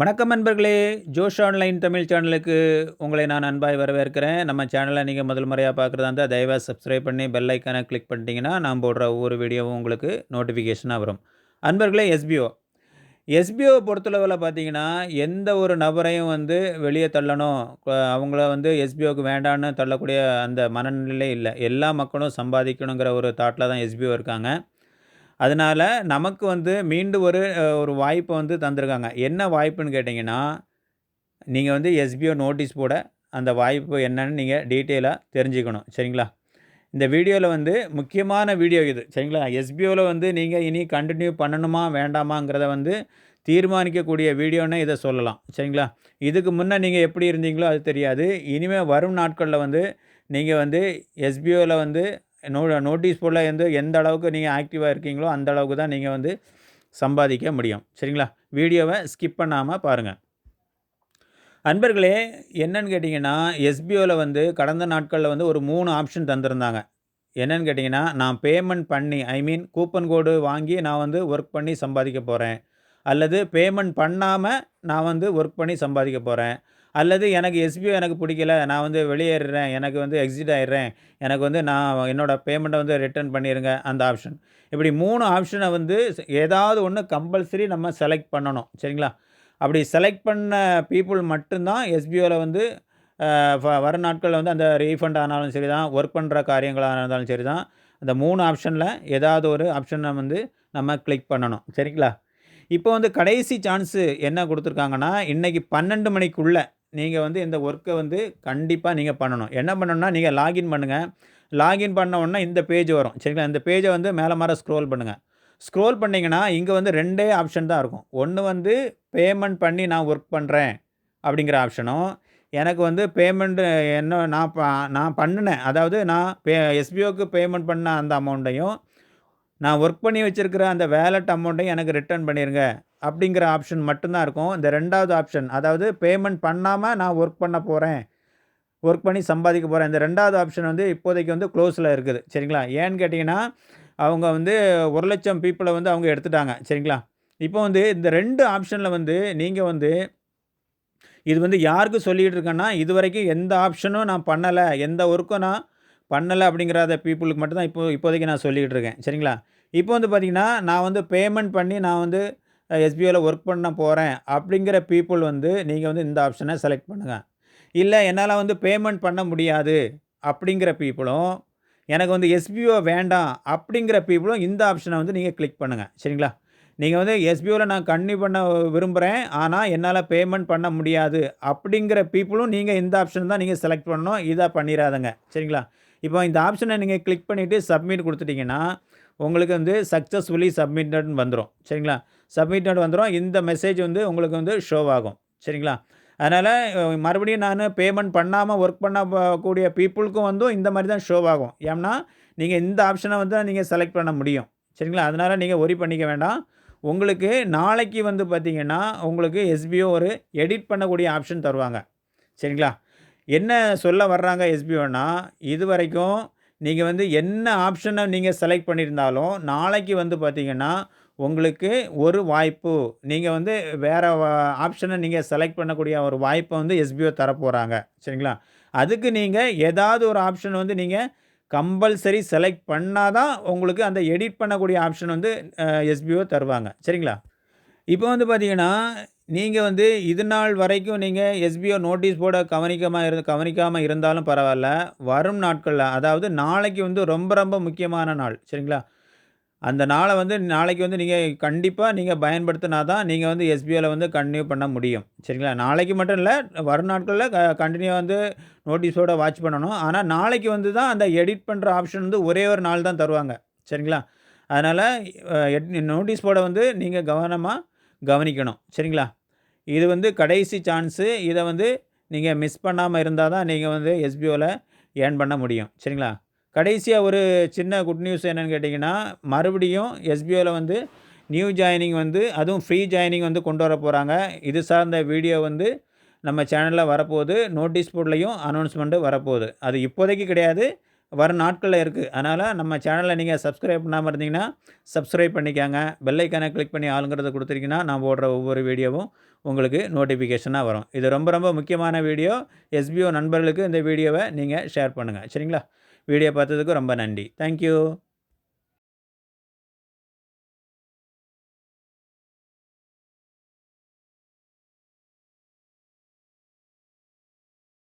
வணக்கம் நண்பர்களே. ஜோஷ் ஆன்லைன் தமிழ் சேனலுக்கு உங்களை நான் அன்பாய் வரவேற்கிறேன். நம்ம சேனலை நீங்கள் முதல் முறையாக பார்க்குறதா இருந்தால் தயவாக சப்ஸ்கிரைப் பண்ணி பெல் ஐக்கானை கிளிக் பண்ணிட்டீங்கன்னா நான் போடுற ஒவ்வொரு வீடியோவும் உங்களுக்கு நோட்டிஃபிகேஷனாக வரும். அன்பர்களே எஸ்பிஓ எஸ்பிஓ பொறுத்தளவில் பார்த்தீங்கன்னா எந்த ஒரு நபரையும் வந்து வெளியே தள்ளணும் அவங்கள வந்து எஸ்பிஓக்கு வேண்டான்னு தள்ளக்கூடிய அந்த மனநிலை இல்லை. எல்லா மக்களும் சம்பாதிக்கணுங்கிற ஒரு தாட்டில் தான் எஸ்பிஓ இருக்காங்க. அதனால் நமக்கு வந்து மீண்டும் ஒரு ஒரு வாய்ப்பை வந்து தந்திருக்காங்க. என்ன வாய்ப்புன்னு கேட்டிங்கன்னா நீங்கள் வந்து எஸ்பிஓ நோட்டீஸ் போட அந்த வாய்ப்பு என்னன்னு நீங்கள் டீட்டெயிலாக தெரிஞ்சுக்கணும். சரிங்களா? இந்த வீடியோவில் வந்து முக்கியமான வீடியோ இது. சரிங்களா? எஸ்பிஓவில் வந்து நீங்கள் இனி கண்டினியூ பண்ணணுமா வேண்டாமாங்கிறத வந்து தீர்மானிக்கக்கூடிய வீடியோன்னு இதை சொல்லலாம். சரிங்களா? இதுக்கு முன்னே நீங்கள் எப்படி இருந்தீங்களோ அது தெரியாது. இனிமேல் வரும் நாட்களில் வந்து நீங்கள் வந்து எஸ்பிஓவில் வந்து நோ நோட்டீஸ் போர்டில் எந்த எந்த அளவுக்கு நீங்கள் ஆக்டிவாக இருக்கீங்களோ அந்த அளவுக்கு தான் நீங்கள் வந்து சம்பாதிக்க முடியும். சரிங்களா? வீடியோவை ஸ்கிப் பண்ணாமல் பாருங்கள் அன்பர்களே என்னன்னு கேட்டிங்கன்னா எஸ்பிஓவில் வந்து கடந்த நாட்களில் வந்து ஒரு மூணு ஆப்ஷன் தந்திருந்தாங்க. என்னன்னு கேட்டிங்கன்னா நான் பேமெண்ட் பண்ணி ஐ மீன் கூப்பன் கோடு வாங்கி நான் வந்து ஒர்க் பண்ணி சம்பாதிக்க போகிறேன் அல்லது பேமெண்ட் பண்ணாமல் நான் வந்து ஒர்க் பண்ணி சம்பாதிக்க போகிறேன் அல்லது எனக்கு எஸ்பிஓ எனக்கு பிடிக்கல நான் வந்து வெளியேறுறேன் எனக்கு வந்து எக்ஸிட் ஆயிடுறேன் எனக்கு வந்து நான் என்னோடய பேமெண்ட்டை வந்து ரிட்டர்ன் பண்ணிடுங்க அந்த ஆப்ஷன் இப்படி மூணு ஆப்ஷனை வந்து ஏதாவது ஒன்று கம்பல்சரி நம்ம செலக்ட் பண்ணணும் சரிங்களா? அப்படி செலக்ட் பண்ண பீப்புள் மட்டும்தான் எஸ்பிஓவில் வந்து வ- வர நாட்களில் வந்து அந்த ரீஃபண்ட் ஆனாலும் சரி தான் ஒர்க் பண்ணுற காரியங்களாக இருந்தாலும் சரி தான் அந்த மூணு ஆப்ஷனில் ஏதாவது ஒரு ஆப்ஷனை வந்து நம்ம கிளிக் பண்ணணும் சரிங்களா? இப்போ வந்து கடைசி சான்ஸு என்ன கொடுத்துருக்காங்கன்னா இன்றைக்கி பன்னெண்டு மணிக்குள்ளே நீங்கள் வந்து இந்த ஒர்க்கை வந்து கண்டிப்பாக நீங்கள் பண்ணணும். என்ன பண்ணணும்னா நீங்கள் லாகின் பண்ணுங்கள் லாகின் பண்ண உடனே இந்த பேஜ் வரும். சரிங்களா? இந்த பேஜை வந்து மேலே மாற ஸ்க்ரோல் பண்ணுங்கள் ஸ்க்ரோல் பண்ணிங்கன்னா இங்கே வந்து ரெண்டே ஆப்ஷன் தான் இருக்கும். ஒன்று வந்து பேமெண்ட் பண்ணி நான் ஒர்க் பண்ணுறேன் அப்படிங்கிற ஆப்ஷனும் எனக்கு வந்து பேமெண்ட்டு என்ன நான் நான் பண்ணினேன். அதாவது நான் பே எஸ்பிஓக்கு பேமெண்ட் பண்ண அந்த அமௌண்ட்டையும் நான் ஒர்க் பண்ணி வச்சுருக்கிற அந்த வேலட் அமௌண்ட்டையும் எனக்கு ரிட்டர்ன் பண்ணிடுங்க அப்படிங்கிற ஆப்ஷன் மட்டும்தான் இருக்கும். இந்த ரெண்டாவது ஆப்ஷன் அதாவது பேமெண்ட் பண்ணாமல் நான் ஒர்க் பண்ண போகிறேன் ஒர்க் பண்ணி சம்பாதிக்க போகிறேன் இந்த ரெண்டாவது ஆப்ஷன் வந்து இப்போதைக்கு வந்து க்ளோஸில் இருக்குது. சரிங்களா? ஏன்னு கேட்டிங்கன்னா அவங்க வந்து ஒரு லட்சம் பீப்புளை வந்து அவங்க எடுத்துட்டாங்க. சரிங்களா? இப்போ வந்து இந்த ரெண்டு ஆப்ஷனில் வந்து நீங்கள் வந்து இது வந்து யாருக்கு சொல்லிகிட்டு இருக்கேன்னா இது வரைக்கும் எந்த ஆப்ஷனும் நான் பண்ணலை. எந்த ஒர்க்கும் நான் பண்ணலை அப்படிங்கிறத பீப்புளுக்கு மட்டும்தான் இப்போ இப்போதைக்கு நான் சொல்லிக்கிட்டு இருக்கேன். சரிங்களா? இப்போ வந்து பார்த்திங்கன்னா நான் வந்து பேமெண்ட் பண்ணி நான் வந்து எஸ்பிஓவில் ஒர்க் பண்ண போகிறேன் அப்படிங்கிற பீப்புள் வந்து நீங்கள் வந்து இந்த ஆப்ஷனை செலக்ட் பண்ணுங்கள் இல்லை என்னால் வந்து பேமெண்ட் பண்ண முடியாது அப்படிங்கிற பீப்புளும் எனக்கு வந்து எஸ்பிஓ வேண்டாம் அப்படிங்கிற பீப்புளும் இந்த ஆப்ஷனை வந்து நீங்கள் கிளிக் பண்ணுங்கள் சரிங்களா? நீங்கள் வந்து எஸ்பிஓவில் நான் கன்னியூ பண்ண விரும்புகிறேன் ஆனால் என்னால் பேமெண்ட் பண்ண முடியாது அப்படிங்கிற பீப்புளும் நீங்கள் இந்த ஆப்ஷன் தான் நீங்கள் செலக்ட் பண்ணணும். இதாக பண்ணிடாதங்க சரிங்களா? இப்போ இந்த ஆப்ஷனை நீங்கள் கிளிக் பண்ணிவிட்டு சப்மிட் கொடுத்துட்டிங்கன்னா உங்களுக்கு வந்து சக்ஸஸ்ஃபுல்லி சப்மிட்டட்னு வந்துடும் சரிங்களா? சப்மிட்டட் வந்துடும் இந்த மெசேஜ் வந்து உங்களுக்கு வந்து ஷோ ஆகும். சரிங்களா? அதனால் மறுபடியும் நான் பேமெண்ட் பண்ணாமல் ஒர்க் பண்ணக்கூடிய பீப்புளுக்கும் வந்து இந்த மாதிரி தான் ஷோ ஆகும். ஏன்னா நீங்கள் இந்த ஆப்ஷனை வந்து நீங்கள் செலக்ட் பண்ண முடியும். சரிங்களா? அதனால் நீங்கள் ஒரி பண்ணிக்க வேண்டாம். உங்களுக்கு நாளைக்கு வந்து பார்த்தீங்கன்னா உங்களுக்கு எஸ்பிஓ ஒரு எடிட் பண்ணக்கூடிய ஆப்ஷன் தருவாங்க. சரிங்களா? என்ன சொல்ல வர்றாங்க எஸ்பிஓனா இது வரைக்கும் நீங்கள் வந்து என்ன ஆப்ஷனை நீங்கள் செலக்ட் பண்ணியிருந்தாலும் நாளைக்கு வந்து பார்த்தீங்கன்னா உங்களுக்கு ஒரு வாய்ப்பு. நீங்கள் வந்து வேறு ஆப்ஷனை நீங்கள் செலக்ட் பண்ணக்கூடிய ஒரு வாய்ப்பை வந்து எஸ்பிஓ தரப்போகிறாங்க சரிங்களா? அதுக்கு நீங்கள் ஏதாவது ஒரு ஆப்ஷன் வந்து நீங்கள் கம்பல்சரி செலக்ட் பண்ணால் தான் உங்களுக்கு அந்த எடிட் பண்ணக்கூடிய ஆப்ஷன் வந்து எஸ்பிஓ தருவாங்க. சரிங்களா? இப்போ வந்து பார்த்தீங்கன்னா நீங்கள் வந்து இது நாள் வரைக்கும் நீங்கள் எஸ்பிஓ நோட்டீஸ் போர்டை கவனிக்காமல் இருந்து கவனிக்காமல் இருந்தாலும் பரவாயில்ல. வரும் நாட்களில் அதாவது நாளைக்கு வந்து ரொம்ப ரொம்ப முக்கியமான நாள் சரிங்களா? அந்த நாளை வந்து நாளைக்கு வந்து நீங்கள் கண்டிப்பாக நீங்கள் பயன்படுத்தினா தான் நீங்கள் வந்து எஸ்பிஓவில் வந்து கண்டினியூ பண்ண முடியும் சரிங்களா? நாளைக்கு மட்டும் இல்லை வரும் நாட்களில் க கண்டினியூ வந்து நோட்டீஸோட வாட்ச் பண்ணணும். ஆனால் நாளைக்கு வந்து தான் அந்த எடிட் பண்ணுற ஆப்ஷன் வந்து ஒரே ஒரு நாள் தான் தருவாங்க சரிங்களா? அதனால் நோட்டீஸ் போர்டை வந்து நீங்கள் கவனமாக கவனிக்கணும். சரிங்களா? இது வந்து கடைசி சான்ஸு இதை வந்து நீங்கள் மிஸ் பண்ணாமல் இருந்தால் தான் நீங்கள் வந்து எஸ்பிஓவில் ஏர்ன் பண்ண முடியும். சரிங்களா? கடைசியாக ஒரு சின்ன குட் நியூஸ் என்னென்னு கேட்டிங்கன்னா மறுபடியும் எஸ்பிஓவில் வந்து நியூ ஜாயினிங் வந்து அதுவும் ஃப்ரீ ஜாயினிங் வந்து கொண்டு வர போகிறாங்க இது சார்ந்த வீடியோ வந்து நம்ம சேனலில் வரப்போகுது. நோட்டீஸ் போர்ட்லேயும் அனௌன்ஸ்மெண்ட்டு வரப்போகுது. அது இப்போதைக்கு கிடையாது. வரும் நாட்களில் இருக்குது அதனால் நம்ம சேனலை நீங்கள் சப்ஸ்கிரைப் பண்ணாமல் இருந்தீங்கன்னா சப்ஸ்கிரைப் பண்ணிக்கோங்க. பெல்லைக்கானை கிளிக் பண்ணி ஆளுங்கிறத கொடுத்துருக்கீங்கன்னா நான் போடுற ஒவ்வொரு வீடியோவும் உங்களுக்கு நோட்டிஃபிகேஷனாக வரும். இது ரொம்ப ரொம்ப முக்கியமான வீடியோ. எஸ்பிஓ நண்பர்களுக்கு இந்த வீடியோவை நீங்கள் ஷேர் பண்ணுங்கள் சரிங்களா? வீடியோ பார்த்ததுக்கு ரொம்ப நன்றி. தேங்க்யூ